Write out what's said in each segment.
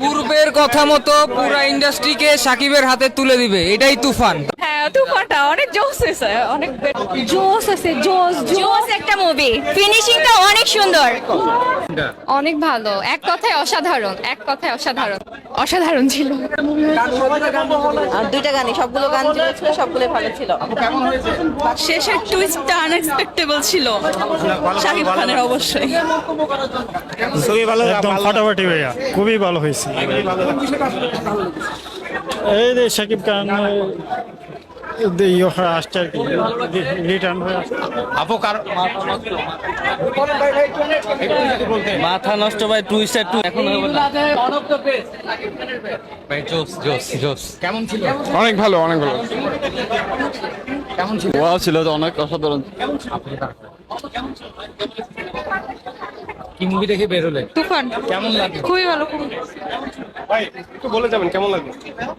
পূর্বের কথা মতো পুরা ইন্ডাস্ট্রিকে সাকিবের হাতে তুলে দিবে। এটাই তুফান। হ্যাঁ তুফানটা অনেক জোস হয়েছে অনেক জোস আছে জোস জোস একটা মুভি ফিনিশিংটা অনেক সুন্দর। অনেক ভালো। এক কথায় অসাধারণ এক কথায় অসাধারণ। অসাধারণ ছিল। আর দুইটা গানই সবগুলো গান যেগুলো ছিল সবগুলো ভালো ছিল। শেষের টুইস্টটা আনএক্সপেক্টেবল ছিল। শাকিব খানের অবশ্যই। খুবই ভালো একদম ফাটাফাটি ভাইয়া খুবই ভালো হয়েছে। এই যে শাকিব খান ইয়ে হয়ে আসছে আর কি। রিটার্ন হয়ে আসছে। আপু কার মাথা নষ্ট ভাই টুইস্টার টু এখন ভাই জোস জোস জোস। কেমন ছিল? অনেক ভালো অনেক ভালো। কেমন ছিল? ওয়াও ছিল তো অনেক অসাধারণ। কি মুভি দেখে বের হলে? তুফান। কেমন লাগল? খুবই ভালো ভাই একটু বলে যাবেন কেমন লাগল?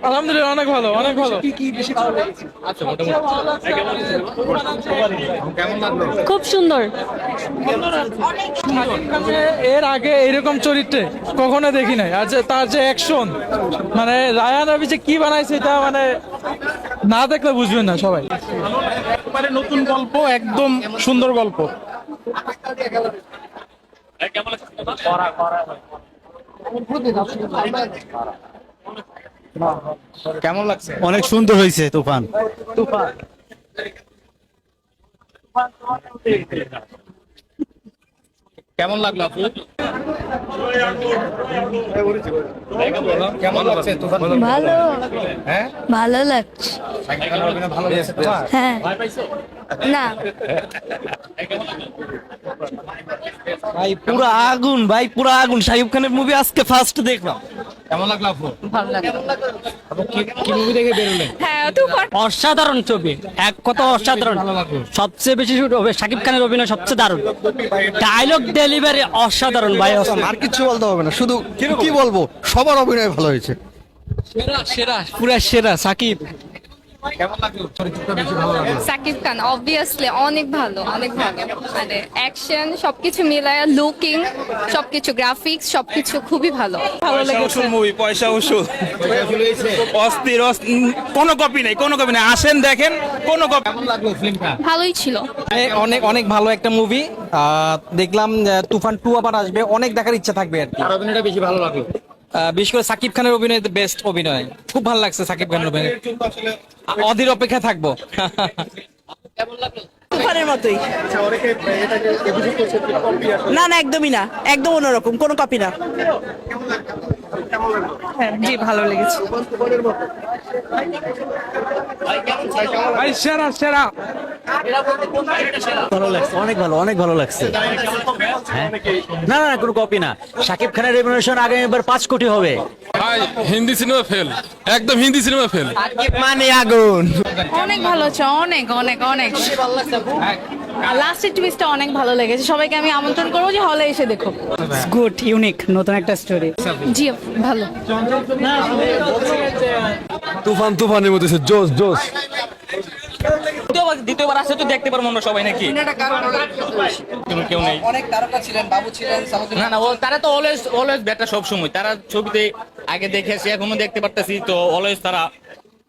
আলহামদুলিল্লাহ অনেক ভালো অনেক ভালো। আচ্ছা মোটামুটি। কেমন লাগল? খুব সুন্দর। এর আগে এরকম চরিত্রে কখনো দেখি নাই। আর যে তার যে অ্যাকশন মানে রায়ান রবি যে কি বানাইছে এটা মানে না দেখলে বুঝবেন না সবাই। একেবারে নতুন গল্প একদম সুন্দর গল্প। কেমন লাগছে? অনেক সুন্দর হয়েছে তুফান। কেমন লাগল আপু? কেমন লাগছে ভালো হ্যাঁ ভালো লাগছে ভালো লাগছে হ্যাঁ না ভাই পুরো আগুন ভাই পুরো আগুন শাহিব খানের মুভি আজকে ফার্স্ট দেখলাম কেমন লাগল ভালো লাগল আপু কি কি মুভি দেখে বের হলে হ্যাঁ অসাধারণ ছবি। এক কথা অসাধারণ। সবচেয়ে বেশি শুট হবে শাকিব খানের অভিনয় সবচেয়ে দারুণ। ডায়লগ ডেলিভারি অসাধারণ ভাই আর কিছু বলতে হবে না শুধু কি বলব সবার অভিনয় ভালো হয়েছে। সেরা সেরা পুরা সেরা সাকিব। সাকিব খান অবভিয়াসলি অনেক ভালো অনেক ভালো। মানে অ্যাকশন সবকিছু মিলায় লুকিং সবকিছু গ্রাফিক্স সবকিছু খুবই ভালো। ভালো লেগেছে। মুভি পয়সা উসুল। অস্থির কোনো কপি নেই কোনো কপি নেই। আসেন দেখেন কোনো কপি ভালোই ছিল। অনেক অনেক ভালো একটা মুভি দেখলাম তুফান টু আবার আসবে। অনেক দেখার ইচ্ছা থাকবে আর কি। বেশি ভালো লাগল। বিশেষ করে সাকিব খানের অভিনয় বেস্ট অভিনয়। খুব ভালো লাগছে সাকিব খানের অভিনয়। অধীর অপেক্ষা থাকব। তুফানের মতোই। না না একদমই না। একদম অন্যরকম কোনো কপি না। হ্যাঁ, জি ভালো লেগেছে। ভাই সেরা সেরা। ভালো লাগছে অনেক ভালো অনেক ভালো লাগছে। হ্যাঁ? না না কোনো কপি না। শাকিব খানের রেমুনেশন আগামী এবার পাঁচ কোটি হবে। ভাই হিন্দি সিনেমা ফেল একদম হিন্দি সিনেমা ফেল মানে আগুন। অনেক ভালো হচ্ছে অনেক অনেক অনেক। লাস্টের টুইস্টটা অনেক ভালো লেগেছে। সবাইকে আমি আমন্ত্রণ করব যে হলে এসে দেখো। গুড ইউনিক নতুন একটা স্টোরি জি ভালো। তুফান তুফানের মধ্যে জোস জোস দ্বিতীয়বার দ্বিতীয়বার আসলে তো দেখতে পারব আমরা সবাই নাকি? কেউ নেই। অনেক তারকা ছিলেন বাবু ছিলেন না না ও তারা তো অলওয়েজ অলওয়েজ বেটার সব সময় তারা ছবিতে আগে দেখেছি এখনও দেখতে পারতেছি তো অলওয়েজ তারা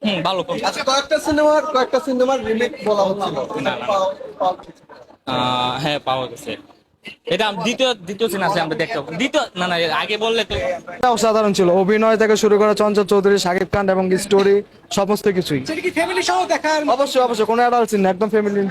হুম ভালো আচ্ছা কয়েকটা সিনেমার কয়েকটা সিনেমার রিমেক বলা হচ্ছিল। না, না। আহ, হ্যাঁ পাওয়া গেছে। এটা দ্বিতীয় দ্বিতীয় সিন আছে আমরা দেখতে দ্বিতীয় না না আগে বললে তো অসাধারণ ছিল। অভিনয় থেকে শুরু করে চঞ্চল চৌধুরী শাকিব খান এবং স্টোরি সমস্ত কিছুই। অবশ্যই অবশ্যই কোনো অ্যাডাল্ট সিন একদম ফ্যামিলি